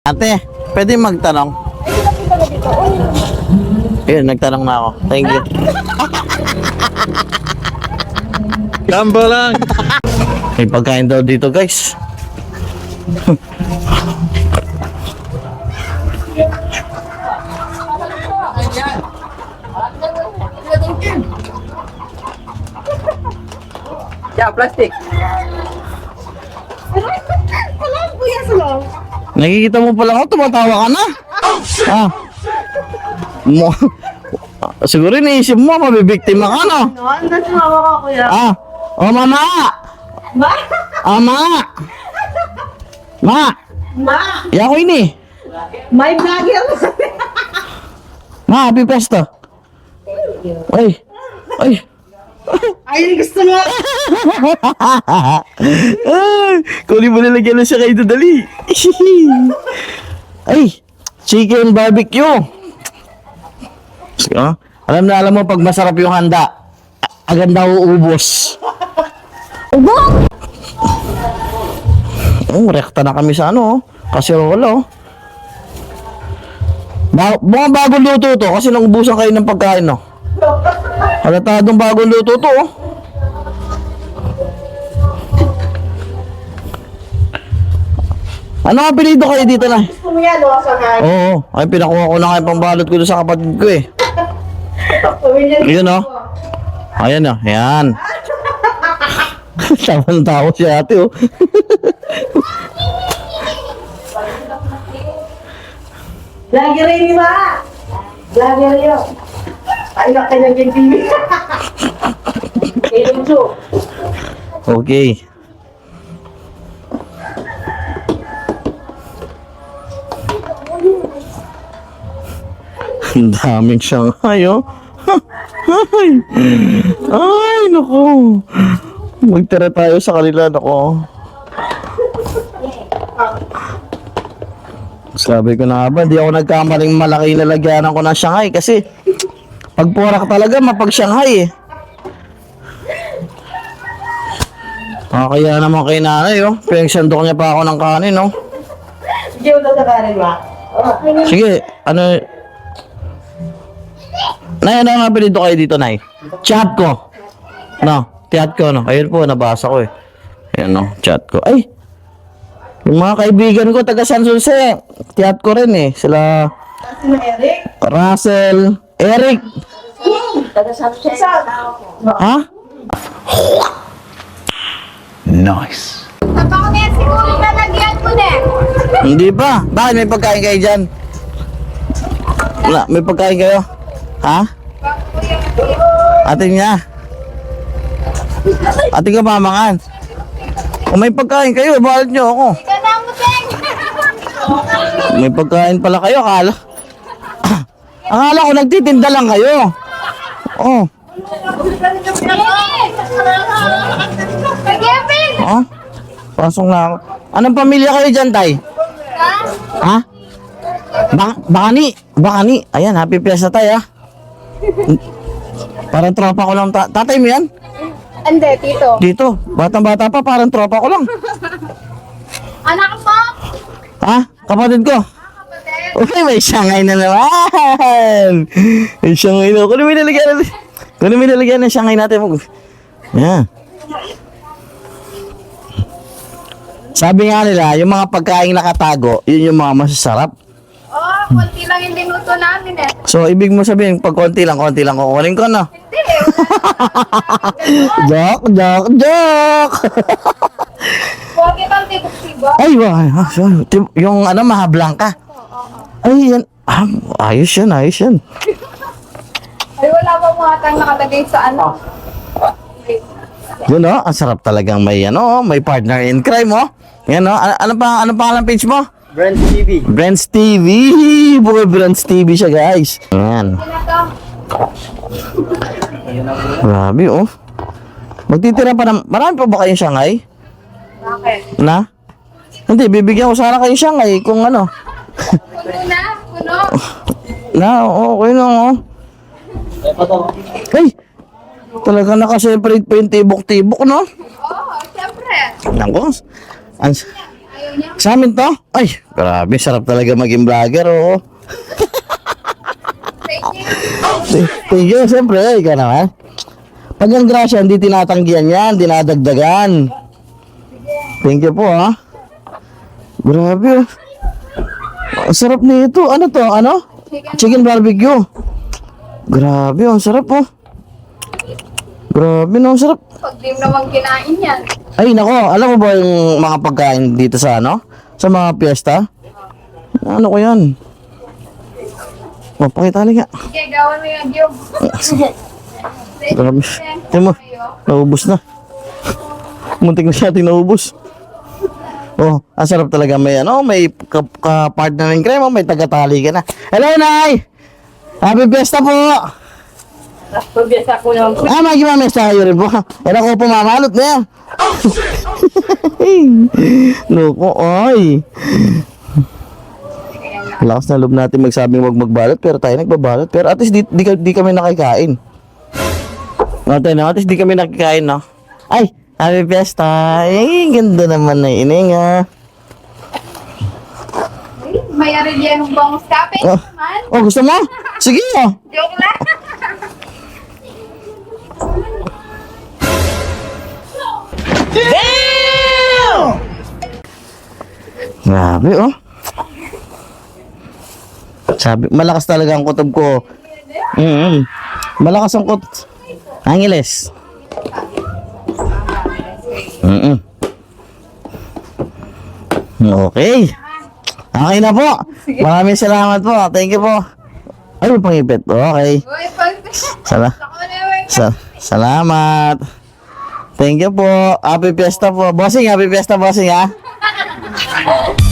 Ate, pwede magtanong? Yun, nagtanong na ako. Thank you. Lambo lang. May pagkain daw dito, guys. Yeah, plastic. Alam ko yan sa Nakikita mo pala ako, tumatawa ka na. Ah. Mo. Siguro iniisip mo, mabibiktima ka na. No, nasa mama ko, kuya. Ah. Oh, mama! Ma! Ah, ma! Ma! Ma! Yako ini. May vlogger! Ma, happy festa. Ay. Ay. Ay, gusto mo! Ay, kunin mo nalagyan na siya kayo dali. Ay, chicken barbecue. Ah, alam na alam mo pag masarap yung handa, agad na uubos. Ubong! Oh, rekta na kami sa ano, oh. Kasi wala, oh. Ba mga bagong luto to kasi nang ubusan kayo ng pagkain, no. Halatadong bagong luto to, oh. Ano ang apelido kayo dito na? Gusto mo yan, o, sa kanya. Oo, ay pinakuha ko na kayo pambalot ko doon sa kapatid ko eh. Pamilya Yun oh. Ayan oh, ayan. Tama ng tao si ate oh. Vlogger rin ni Ma! Vlogger yun. Ay, na kanyang yung TV. Show. Okay. Ang daming Shanghai, oh. Ay, ay, naku. Magtira tayo sa kanila, naku. Sabi ko na nga ba, di ako nagkamaling malaki na lagyanan ko ng Shanghai kasi pag purak talaga, mapag Shanghai eh. Ah, kaya naman kay nanay, oh. Pinagsandok niya pa ako ng kanin, oh. Mo daw sa kanin, Ma. Sige, ano... Nay, ano ang apelido kayo dito, Nay? Chat ko. No, chat ko, no? Ayun po, nabasa ko eh. Ayan, no, chat ko. Ay! Yung mga kaibigan ko, taga San Jose, chat ko rin eh. Sila? Russell, Eric. Taga Sunshine. Sa? Ha? Nice. Tapos na siguro nalagyan ko na. Hindi pa. Bakit may pagkain kayo dyan? Wala, may pagkain kayo? Ha? Atin niya. Atin ka mamangan. Kung may pagkain kayo, balit nyo ako. May pagkain pala kayo, akala. Akala ko nagtitinda lang kayo. Oh, oh. Pasok na ako. Anong pamilya kayo dyan, Tay? Ha? Ha? Ba Bakani. Bakani. Ayan, happy fiesta tay, ha? Parang tropa ko lang. Ta tatay mo yan? Ande, tito. Dito. Batang-bata pa, parang tropa ko lang. Anak mo? Ha? Kapatid ko. Kapatid. Uy, may siyangay na naman. May siyangay na. Kunin mo nilagyan natin. Kunin mo nilagyan ng siyangay natin. Yan. Sabi nga nila, yung mga pagkain nakatago, yun yung mga masasarap. Oh, konti lang yung linuto namin eh. So, ibig mo sabihin, pag konti lang, konti lang kukunin ko, no? Hindi. joke, joke, joke! Huwag kitang tibok-tibok. Ay, wah, ah, sorry. Tim- yung ano, mahablang ka. Ay, yan. Ah, ayos yan, ayos yan. Ay, wala pa mga tang nakalagay sa ano. Yun oh, ang sarap talagang may ano, may partner in crime oh. Yan oh, ano, ano pa ano pangalan page mo? Brand TV. Brands TV. Buhay Brands TV siya, guys. Yan. Grabe oh. Magtitira pa ng marami pa ba kayong Shanghai? Bakit? Na? Hindi, bibigyan ko sana kayo Shanghai kung ano. Puno na? Puno? Na, okay na oh. Ay! Talaga naka-separate pa yung tibok-tibok, no? Oo, oh, siyempre. Nako. Ang. Sa amin to? Ay, grabe, sarap talaga maging vlogger, oo. Thank you. Th- Thank you, siyempre, eh, ikaw naman. Pag ang grasya, hindi tinatanggihan yan, dinadagdagan. Thank you po, ha. Grabe, oh. Ang sarap nito. Ano to? Ano? Chicken. Chicken barbecue. Grabe, ang sarap, oh. Grabe, no, ang sarap. Pag di mo naman kinain yan. Ay, nako, alam mo ba yung mga pagkain dito sa ano? Sa mga piyesta? Ano ko yan? O, pakita halika. Sige, gawan mo yung yung. Grabe. Tingnan mo, naubos na. Muntik na siya ating naubos. Oh, ang sarap talaga may ano, may ka- ka-partner ng krema, may tagatali ka na. Hello, Nay! Happy Fiesta po! Pagbiasa ko naman po. Ah, magi mamesta kayo rin po. Era ko pumamalot na yan. Nuko, oy. Lakas na loob natin magsabing wag magbalot pero tayo nagbabalot. Pero at least di, di, di kami nakikain. No? At least di kami nakikain, no? Ay, happy fiesta. Ay, ganda naman na ining, ah. May arelyanong bangus kape Oh. naman. Oh, gusto mo? Sige, oh. Joke lang. Grabe, oh. Sabi, malakas talaga ang kutob ko. Mm Malakas ang kut... Angeles. Mm Okay. Okay na po. Maraming salamat po. Thank you po. Ay, pangipit. Okay. Sala sa salamat. Thank you po. Happy Fiesta po. Bossing, happy Fiesta, bossing ha.